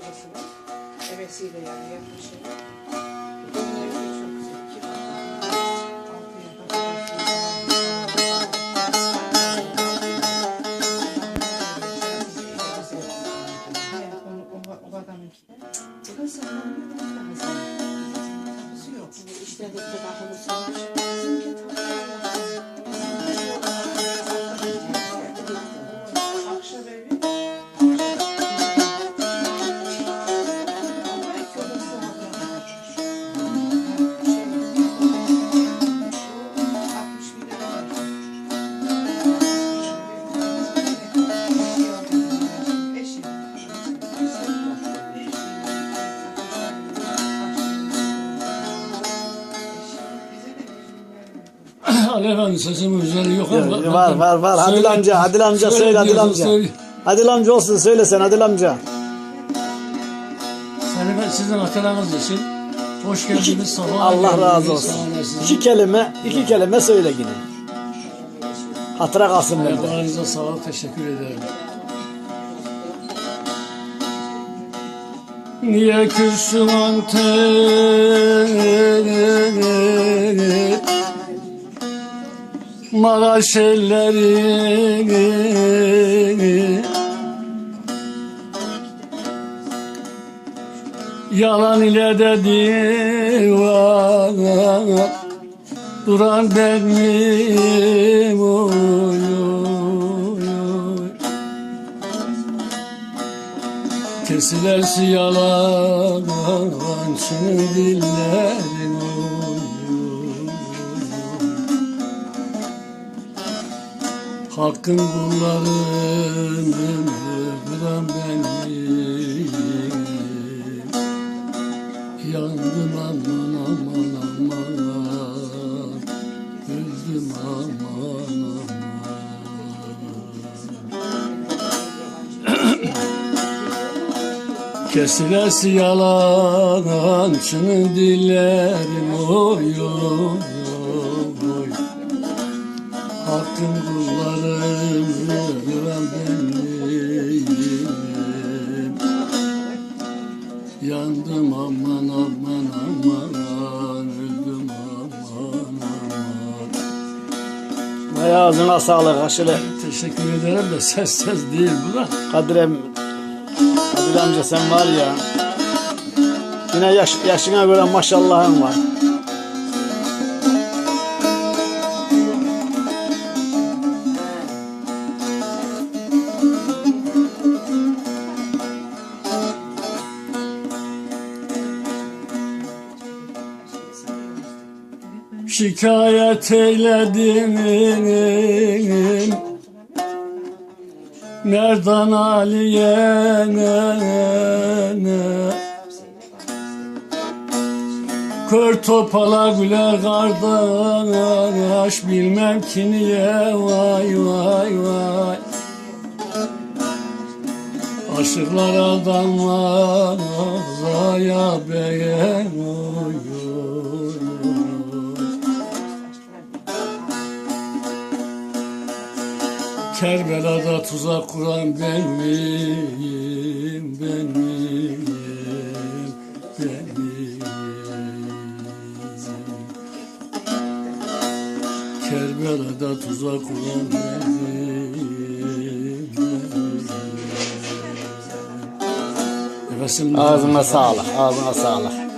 kocasına. Hevesiyle yani yapmış. Bunun evi de çok güzel. İki Ali Efendi sesimin üzeri yok ama. Var var var. Adil Söyle- amca, Adil amca söyle Adil diyorsun, amca. söyle. Adil amca olsun söyle sen Adil amca. Seni ben sizin hatırlarınız için hoş geldiniz. sabah Allah razı olsun. İki kelime, iki kelime söyle yine. Hatıra kalsın bende. Ayaklarınıza sağlık teşekkür ederim. Niye kürsün Antep Maraş elleri. Yalan ile de divan Duran benim oy, oy, oy. Yalancı dillerin oy, oy, Hakkın kullarının duran benim. Yandım aman aman aman Öldüm aman aman Kesilesi yalancının dillerim oy oy oy Hakkın kullarını gören benim Yandım aman aman aman Öldüm aman aman Vay ağzına sağlık aşırı. Teşekkür ederim de ses ses değil bu da. Kadirem, Adil amca sen var ya. Yine yaş, yaşına göre maşallahın var. Şikayet eyledim. Merdan Ali'ye Kör topala güler kardeş Bilmem ki niye vay vay vay. Aşıklar adamlar Zaya beğen oy Kerbela'da tuzak kuran ben miyim, ben miyim, ben miyim? Kerbela'da tuzak kuran ben miyim, ben miyim? Ağzına sağlık, ağzına sağlık.